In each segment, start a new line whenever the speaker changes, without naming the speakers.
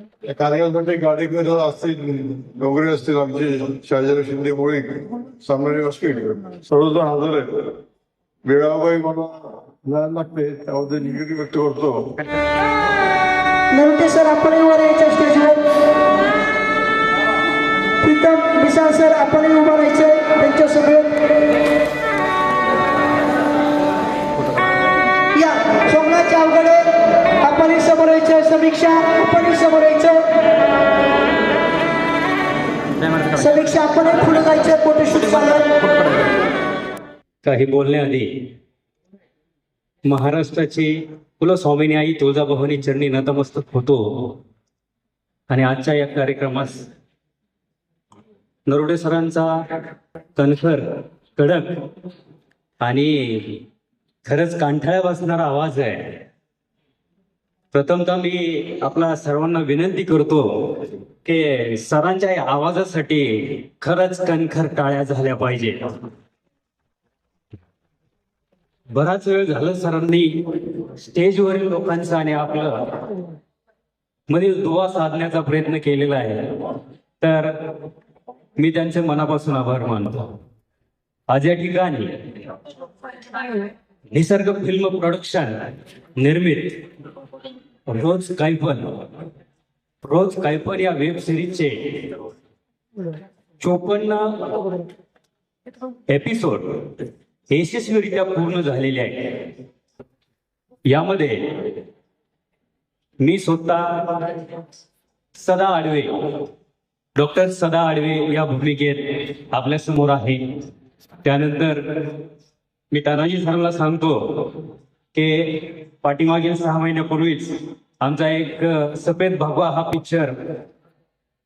विचारेल कार्यक्रमासाठी गाडी असतील डोंगरे असतील आमचे शिंदे मुळे सामान्य असतील. सर्वजण हजर आहेत. वेळाबाई मला लागते त्याबद्दल निगेटिव्ह व्यक्त करतो.
सर आपण वर यायचं स्टेजवर. प्रीतम मिसाळ सर त्यांच्यासमोर या सोमनाथ अवघडे. आपणही समोर यायचं समीक्षा आपणही समोर यायचं. समीक्षा आपण पुढे जायचं फोटोशूट
काही बोलण्याआधी महाराष्ट्राची कुलस्वामिनी आई तुळजाभवानी चरणी नतमस्तक होतो. आणि आजच्या या कार्यक्रमास नरोडे सरांचा कणखर कडक आणि खरंच कांठाळ्या बसणारा आवाज आहे. प्रथमतः मी आपल्या सर्वांना विनंती करतो की सरांच्या आवाजासाठी खरंच कणखर टाळ्या झाल्या पाहिजे. बराच वेळ झालं सरांनी स्टेजवरील लोकांचा आणि आपलं मधील दुवा साधण्याचा प्रयत्न केलेला आहे. तर मी त्यांचे मनापासून आभार मानतो. आज या ठिकाणी निसर्ग फिल्म प्रोडक्शन निर्मित रोज कायपन रोज कायपन या वेब सिरीजचे चोपन्न एपिसोड यशस्वीरित्या पूर्ण झालेले आहे यामध्ये मी स्वतः सदा आडवे डॉक्टर सदा आडवे या भूमिकेत आपल्यासमोर आहे. त्यानंतर मी तानाजी सरांना सांगतो की पाठीमागील सहा महिन्यापूर्वीच आमचा एक सफेद भगवा हा पिक्चर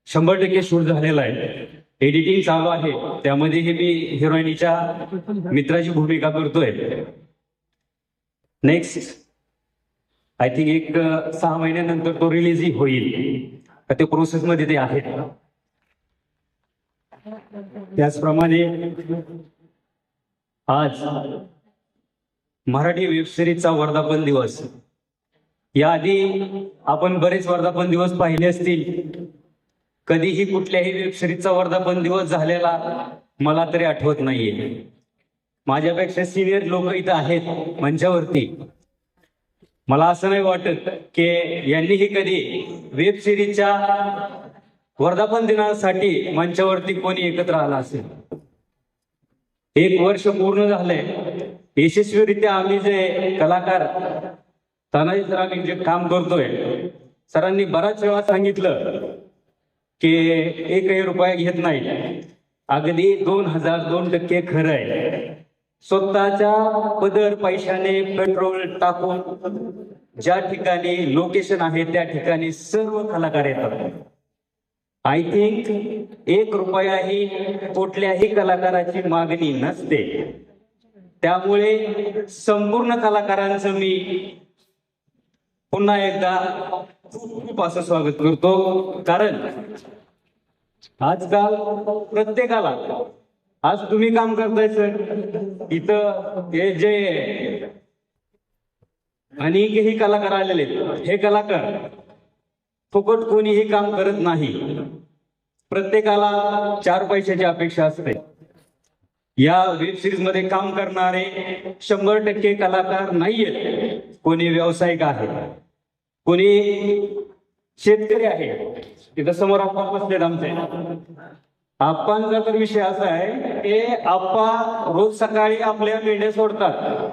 शंभर टक्के शूट झालेला आहे. एडिटिंग चालू आहे. त्यामध्ये हे मी हिरोईनीच्या मित्राची भूमिका करतोय. नेक्स्ट आय थिंक एक सहा महिन्यानंतर तो रिलीजही होईल. ते प्रोसेस मध्ये ते आहेत. त्याचप्रमाणे आज मराठी वेबसिरीजचा वर्धापन दिवस. याआधी आपण बरेच वर्धापन दिवस पाहिले असतील. कधीही कुठल्याही वेबसिरीजचा वर्धापन दिवस झालेला मला तरी आठवत नाहीये. माझ्यापेक्षा सिनियर लोक इथं आहेत मंचावरती. मला असं नाही वाटत की यांनीही कधी वेब सिरीजच्या वर्धापन दिनासाठी मंचावरती कोणी एकत्र आला असेल. एक वर्ष पूर्ण झालंय. यशस्वीरित्या आम्ही जे कलाकार तानाजी सरांनी जे काम करतोय सरांनी बराच वेळा सांगितलं की एकही रुपया घेत नाही. अगदी दोन हजार दोन टक्के खरं आहे. स्वतःच्या पदर पैशाने पेट्रोल टाकून ज्या ठिकाणी लोकेशन आहे त्या ठिकाणी सर्व कलाकार येतात. आय थिंक एक रुपयाही कुठल्याही कलाकाराची मागणी नसते. त्यामुळे संपूर्ण कलाकारांचं मी पुन्हा एकदा खूप खूप असं स्वागत करतो. कारण आजकाल प्रत्येकाला आज तुम्ही काम करताय सर. इथं हे जे अनेकही कलाकार आलेले आहेत. हे कलाकार फुकट कोणीही काम करत नाही. प्रत्येकाला चार पैशाची अपेक्षा असते. या वेब सिरीजमध्ये काम करणारे शंभर टक्के कलाकार नाहीयेत. कोणी व्यावसायिक आहे. कोणी शेतकरी आहे. तिथं समोर आपण बसलेत आमचे. आप्पांचा तर विषय असा आहे की आप्पा रोज सकाळी आपल्या मेंढ्या सोडतात.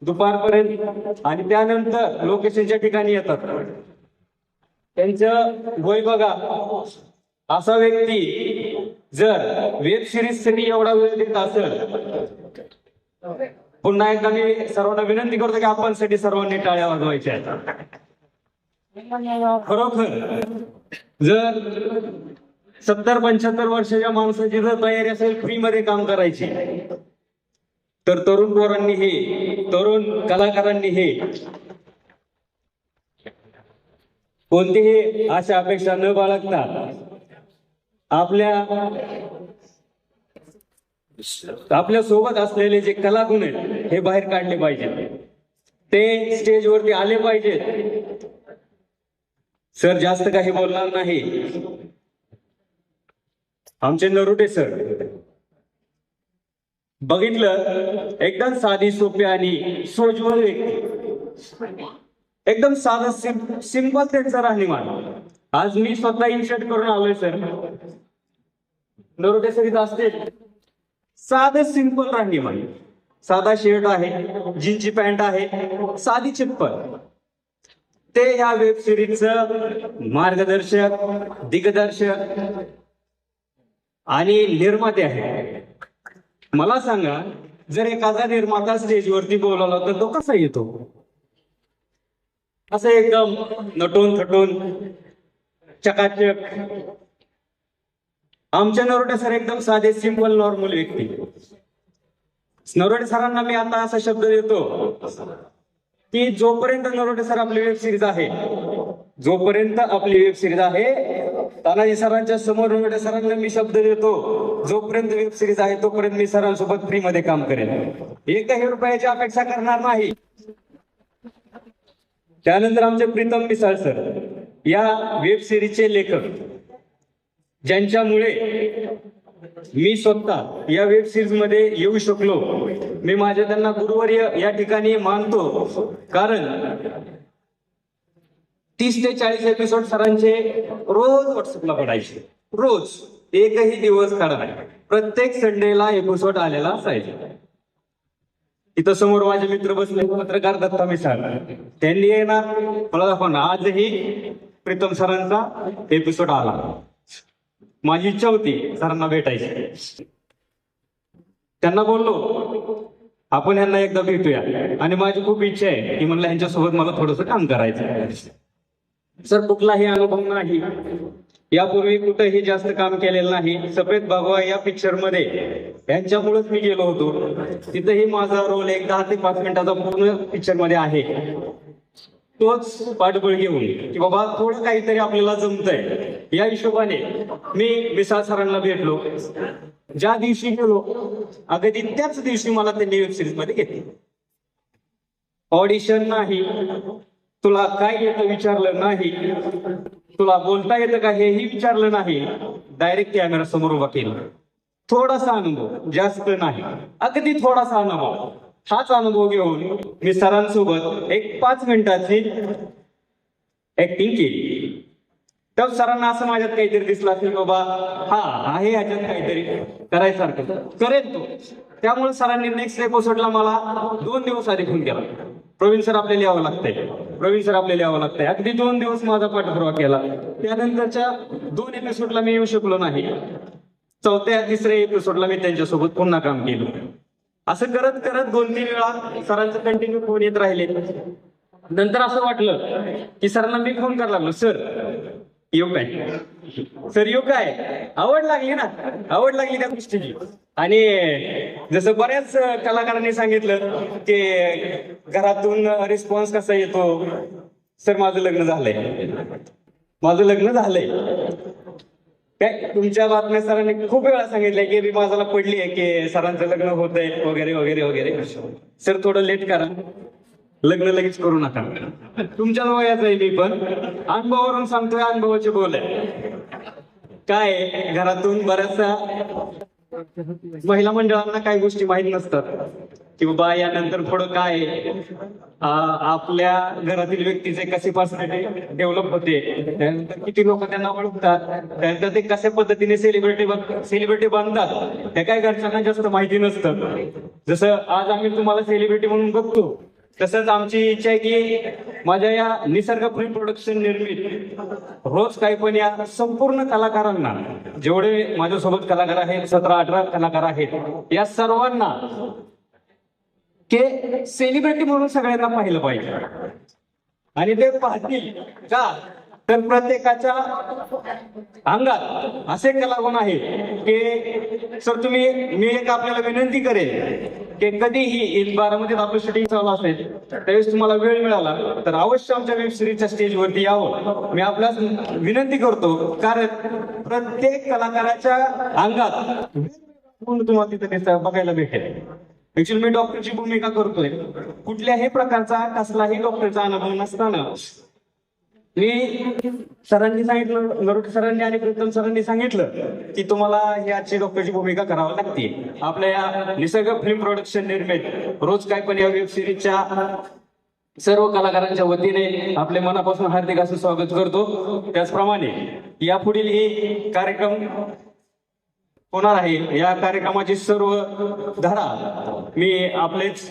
दुपारपर्यंत. आणि त्यानंतर लोकेशनच्या ठिकाणी येतात. त्यांचं वय बघा. असा व्यक्ती जर वेब सिरीजसाठी एवढा वेळ देत असेल पुन्हा एकदा मी सर्वांना विनंती करतो की आपण साठी सर्वांनी टाळ्या वाजवायच्या खरोखर जर सत्तर पंच्याहत्तर वर्षाच्या माणसाची जर तयारी असेल फ्री मध्ये काम करायची तर तरुण पोरांनी हे तरुण कलाकारांनी हे कोणतीही आशा अपेक्षा न बाळगता आपल्या आपल्यासोबत असलेले जे कलागुण आहेत हे बाहेर काढले पाहिजेत. ते स्टेजवरती आले पाहिजेत. सर जास्त काही बोलणार नाही. आमचे नरुटे सर बघितलं एकदम साधी सोपी आणि सोज्वल व्यक्ती. एकदम साधं सिम सिंपल त्यांचं राहणीमान. आज मी स्वतः इन्शर्ट करून आलोय सर नरोटे सरीत असते साधे साधं सिंपल राहणीमान साधा शर्ट आहे जीनची पॅन्ट आहे साधी चप्पल. ते ह्या वेब सिरीजचं मार्गदर्शक दिग्दर्शक आणि निर्माते आहे मला सांगा जर एखादा निर्माता स्टेजवरती बोलावला तर तो कसा येतो? असं एकदम नटून थटून चकाचक. आमच्या नरोटे सर एकदम साधे सिंपल नॉर्मल व्यक्ती. नरोटे सरांना मी आता असा शब्द देतो की जोपर्यंत नरोटे सर आपली वेब सिरीज आहे जोपर्यंत आपली वेब सिरीज आहे तानाजी सरांच्या समोर नरोटे सरांना मी शब्द देतो जोपर्यंत वेब सिरीज आहे तोपर्यंत मी सरांसोबत फ्री मध्ये काम करेन. एकही रुपयाची अपेक्षा करणार नाही. त्यानंतर आमचे प्रीतम मिसाळ सर. या वेब सिरीजचे लेखक ज्यांच्यामुळे मी स्वतः या वेब सिरीजमध्ये येऊ शकलो. मी माझ्या त्यांना गुरुवर्य या ठिकाणी मानतो. कारण तीस ते चाळीस एपिसोड सरांचे रोज व्हॉट्सअपला पडायचे. रोज. एकही दिवस काढा नाही. प्रत्येक संडेला एपिसोड आलेला असायचा. इथं समोर माझे मित्र बसले. पत्रकार दत्ता मिसाळ. त्यांनी येणार. मला दाखवणार आजही प्रीतम सरांचा एपिसोड आला. माझी इच्छा होती सरांना भेटायची. त्यांना बोललो आपण यांना एकदा भेटूया. आणि माझी खूप इच्छा आहे की म्हणलं यांच्यासोबत मला थोडस काम करायचं सर कुठलाही अनुभव नाही. यापूर्वी कुठेही जास्त काम केलेलं नाही. सफेद बाबा या पिक्चरमध्ये यांच्यामुळेच मी गेलो होतो. तिथेही माझा रोल एक दहा ते पाच मिनिटाचा पूर्ण पिक्चरमध्ये आहे. तोच पाठबळ घेऊन की बाबा थोडं काहीतरी आपल्याला जमतंय. या हिशोबाने मी मिसाळ सरांना भेटलो. ज्या दिवशी गेलो अगदी त्याच दिवशी मला त्यांनी वेब सिरीजमध्ये घेतली. ऑडिशन नाही. तुला काय येतं विचारलं नाही. तुला बोलता येतं का हेही विचारलं नाही. डायरेक्ट कॅमेरा समोर उभा केला. थोडासा अनुभव जास्त नाही. अगदी थोडासा अनुभव. हाच अनुभव घेऊन मी सरांसोबत एक पाच मिनिटाची ऍक्टिंग केली. तर सरांना असं माझ्यात काहीतरी दिसलं असेल की बाबा हा आहे ह्याच्यात काहीतरी करायसारखं. करेल तो. त्यामुळे सरांनी नेक्स्ट एपिसोडला मला दोन दिवस आधी फोन केला. प्रवीण सर आपल्याला यावं लागतंय. प्रवीण सर आपल्याला यावं लागतंय. अगदी दोन दिवस माझा पाठपुरावा केला. त्यानंतरच्या दोन एपिसोडला मी येऊ शकलो नाही. चौथ्या तिसऱ्या एपिसोडला मी त्यांच्यासोबत पुन्हा काम केलं. असं करत करत दोन तीन वेळा सरांचं कंटिन्यू फोन येत राहिले. नंतर असं वाटलं की सरांना मी फोन करायला लागलो. सर येऊ काय? सर येऊ काय? आवड लागली ना. आवड लागली त्या गोष्टीची. आणि जसं बऱ्याच कलाकारांनी सांगितलं की घरातून रिस्पॉन्स कसा येतो? सर माझं लग्न झालंय. माझं लग्न झालंय. काय तुमच्या बातम्या सरांनी खूप वेळा सांगितलंय की रिमाजाला पडली आहे की सरांचं लग्न होत आहे वगैरे वगैरे वगैरे. सर थोडं लेट करा. लग्न लगेच करू नका. तुमच्या वयात आहे मी पण. अनुभवावरून सांगतोय अनुभवाचे बोल आहे. काय आहे, घरातून बऱ्याचशा महिला मंडळांना काही गोष्टी माहीत नसतात. की बाबा यानंतर पुढं काय आहे. आपल्या घरातील व्यक्तीचे कसे पर्सनॅलिटी डेव्हलप होते त्यानंतर किती लोक त्यांना ओळखतात त्यानंतर ते कशा पद्धतीने सेलिब्रिटी सेलिब्रिटी बनतात त्या काय घरच्यांना जास्त माहिती नसतं. जसं आज आम्ही तुम्हाला सेलिब्रिटी म्हणून बघतो तसंच आमची इच्छा आहे की माझ्या या निसर्ग फ्री प्रोडक्शन निर्मित रोज काही पण या संपूर्ण कलाकारांना जेवढे माझ्यासोबत कलाकार आहेत सतरा अठरा कलाकार आहेत या सर्वांना ते सेलिब्रिटी म्हणून सगळ्यांना पाहिलं पाहिजे. आणि ते पाहतील. का? तर प्रत्येकाच्या अंगात असे कलागुण आहेत की सर तुम्ही मी एक आपल्याला विनंती करेन की कधीही एक बारामतीत आपलं शूटिंग चालू असेल त्यावेळेस तुम्हाला वेळ मिळाला तर अवश्य आमच्या वेब सिरीजच्या स्टेजवरती यावं. मी आपल्यास विनंती करतो कारण प्रत्येक कलाकाराच्या अंगात तुम्हाला तिथे बघायला भेटेल. ऍक्च्युअली मी डॉक्टरची भूमिका करतोय. कुठल्याही प्रकारचा कसलाही डॉक्टरचा अनुभव नसताना मी सरांनी सांगितलं नरोटे सरांनी आणि प्रीतम सरांनी सांगितलं की तुम्हाला ही आजची डॉक्टरची भूमिका करावी लागते. आपल्या या निसर्ग फिल्म प्रोडक्शन निर्मित रोज काय पण या वेब सिरीजच्या सर्व कलाकारांच्या वतीने आपले मनापासून हार्दिक असं स्वागत करतो. त्याचप्रमाणे यापुढील ही कार्यक्रम होणार आहे. या कार्यक्रमाची सर्व धडा मी आपलेच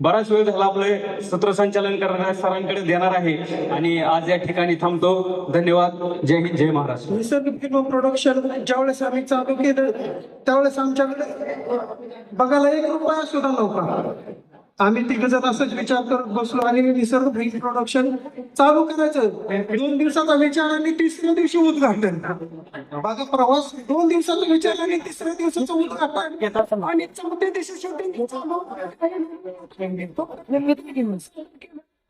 बराच वेळ झाला आपले सूत्रसंचालन करणाऱ्या सरांकडे देणार आहे. आणि आज या ठिकाणी थांबतो. धन्यवाद. जय हिंद जय महाराष्ट्र.
निसर्ग फिल्म प्रोडक्शन ज्यावेळेस आम्ही चालू केलं त्यावेळेस आमच्याकडे बघायला एक रुपया सुद्धा नव्हता. आम्ही तिघ जण असंच विचार करत बसलो आणि निसर्ग फिल्म प्रोडक्शन चालू करायचं. दोन दिवसाचा विचार आणि तिसऱ्या दिवशी उद्घाटन. माझा प्रवास दोन दिवसाचा विचार आणि तिसऱ्या दिवसाचं उद्घाटन. आणि चौथ्या दिवशी शूटिंग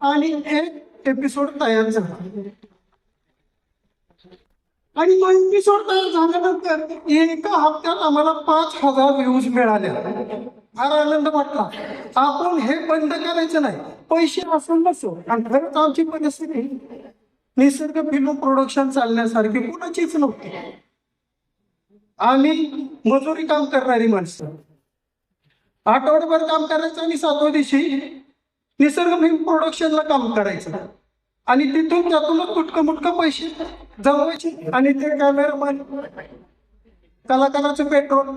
आणि एक एपिसोड तयार झाला. आणि तो तयार झाल्यानंतर एका हप्त्यात आम्हाला पाच हजार व्ह्यूज मिळाल्या फार आनंद वाटला. आपण हे बंद करायचं नाही. पैसे असून नसो. आणि खरंच आमची परिस्थिती निसर्ग फिल्म प्रोडक्शन चालण्यासारखी कुणाचीच नव्हती. आम्ही मजुरी काम करणारी माणसं. आठवडाभर काम करायचं आणि सातव्या दिवशी निसर्ग फिल्म प्रोडक्शनला काम करायचं. आणि तिथून त्यातूनच तुटकं मुटकं पैसे जमवायचे आणि ते कॅमेरामॅन कलाकाराचं पेट्रोल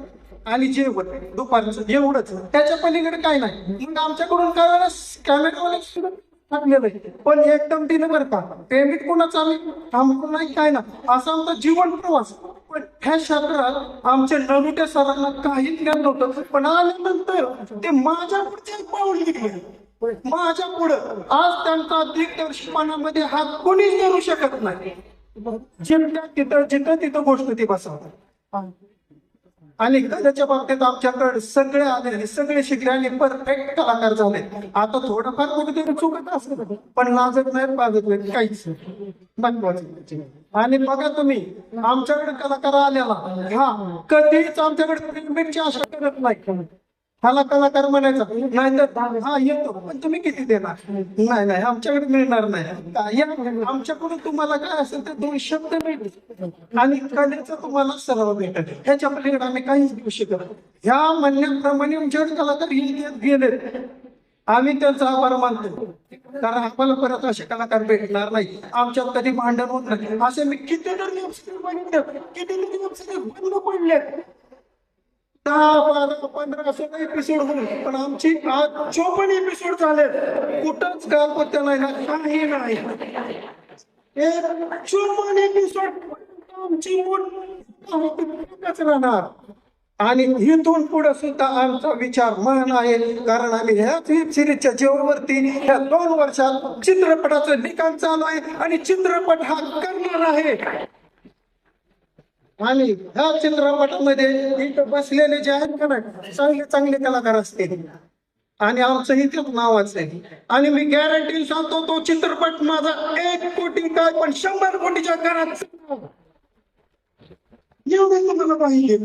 आणि जेवण दुपारचं एवढंच. त्याच्या पलीकडे काय नाही. मग आमच्याकडून काय कॅमेरावाले टाकलेलं आहे पण एकदम दिलं का. पेमेंट कोणाचं आम्ही थांबलो नाही काय ना असा आमचा जीवन प्रवास. पण ह्या क्षेत्रात आमच्या ननुट्या सरांना काहीच ज्ञान नव्हतं. पण आल्यानंतर ते माझ्या पुढचे पाऊल निघले. माझ्या पुढं. आज त्यांचा दिग्दर्शनामध्ये हात कोणीच धरू शकत नाही. तिथं जिथं तिथं गोष्ट ती बसवतात आणि कलेच्या बाबतीत आमच्याकडे सगळे आले सगळे शिकले आणि परफेक्ट कलाकार झाले आता थोडंफार कुठेतरी चुकत असत पण लाजत नाही पाजत नाही काहीच नाही. महत्वाचं. आणि बघा तुम्ही आमच्याकडे कलाकार आलेला हा कधीच आमच्याकडे पेमेंटची आशा करत नाही ह्याला कलाकार म्हणायचा. नाही हा येतो. पण तुम्ही किती देणार? नाही नाही आमच्याकडे मिळणार नाही. आमच्याकडून तुम्हाला काय असेल ते दोन शब्द मिळतील. आणि कलेचा तुम्हाला सराव भेटेल. ह्याच्या पलीकडे आम्ही काहीच देऊ शकत. ह्या म्हणण्याप्रमाणे आमच्याकडे कलाकार गेले आम्ही त्यांचा आभार मानतो. कारण आम्हाला परत असे कलाकार भेटणार नाही. आमच्यात कधी भांडण होत नाही. असे मी किती किती तरी बंद पडले दहा बारा पंधरा सोळा एपिसोड होऊन पण आमची आज चोपन्न एपिसोड झाले कुठंच गालपत्या नाही ना काही नाही. चोपन्न एपिसोड आमची मोठच राहणार. आणि इथून पुढे सुद्धा आमचा विचार मान आहे कारण आम्ही ह्याच वेब सिरीजच्या जेवणवरती ह्या दोन वर्षात चित्रपटाचं निकाल चालू आहे आणि चित्रपट हा करणार आहे. आणि ह्या चित्रपटामध्ये इथं बसलेले जे आहेत का नाही चांगले चांगले कलाकार असतील आणि आमचं इथेच नावाचं आहे आणि मी गॅरंटी सांगतो तो चित्रपट माझा एक कोटी काय पण शंभर कोटीच्या घरात तुम्हाला पाहिजे.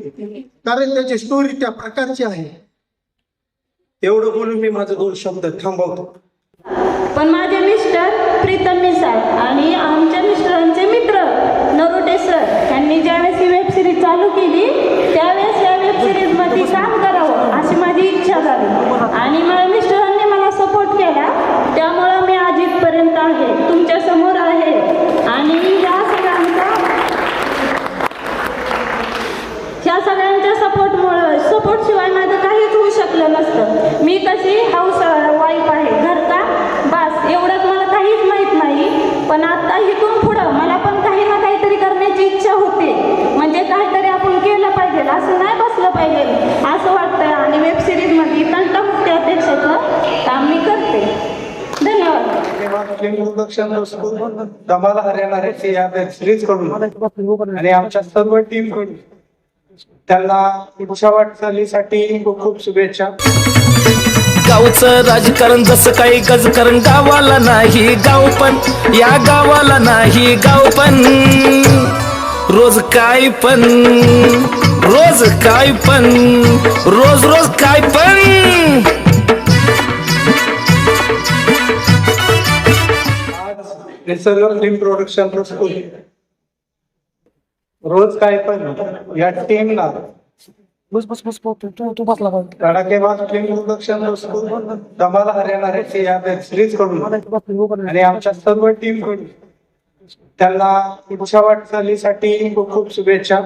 कारण त्याची स्टोरी त्या प्रकारची आहे. एवढं बोलून मी माझं दोन शब्द थांबवतो.
पण माझे मिस्टर प्रीतम मिसाळ आणि आमच्या मिस्टरांचे मित्र नरोटे सर यांनी ज्यावेळेस ही वेबसिरीज चालू केली त्यावेळेस या वेबसिरीजमध्ये काम करावं अशी माझी इच्छा झाली. आणि मला मिस्टरांनी मला सपोर्ट केला. त्यामुळं मी आज इथपर्यंत आहे. तुमच्यासमोर आहे. आणि या सगळ्यांचा ह्या सगळ्यांच्या सपोर्टमुळं सपोर्टशिवाय माझं काहीच होऊ शकलं नसतं. मी कशी हाऊस वाईफ आहे घरचा बस एवढंच मला काहीच माहीत नाही पण आता इथून पुढं मला पण काही ना काहीतरी करण्याची इच्छा होते म्हणजे काहीतरी आपण केलं पाहिजे असं नाही बसलं पाहिजे. असं वाटतं. आणि वेब सिरीजमध्ये तंटमुक्ती अध्यक्षाचं काम मी करते. धन्यवाद.
धमाला हरियाणा हे या वेब सिरीजकडून. आणि आमच्या सर्व टीमकडून. त्यांना पुढच्या वाटचालीसाठी खूप खूप शुभेच्छा.
गावचं राजकारण जसं काही गजकारण गावाला नाही गाव पण या गावाला नाही गाव पण. रोज काय पण. रोज काय पण रोज रोज काय पण.
निसर्ग फिल्म प्रोडक्शन स्कूल रोज काय पण या टीमला
बस बस बस तू तू बसला
धडाकेबाज फिल्म प्रोडक्शन स्कूल धमाला हरियाणा रेसी या वेब सिरीजकडून. आणि आमच्या सर्व टीमकडून. त्यांना पुढच्या वाटचालीसाठी खूप खूप शुभेच्छा.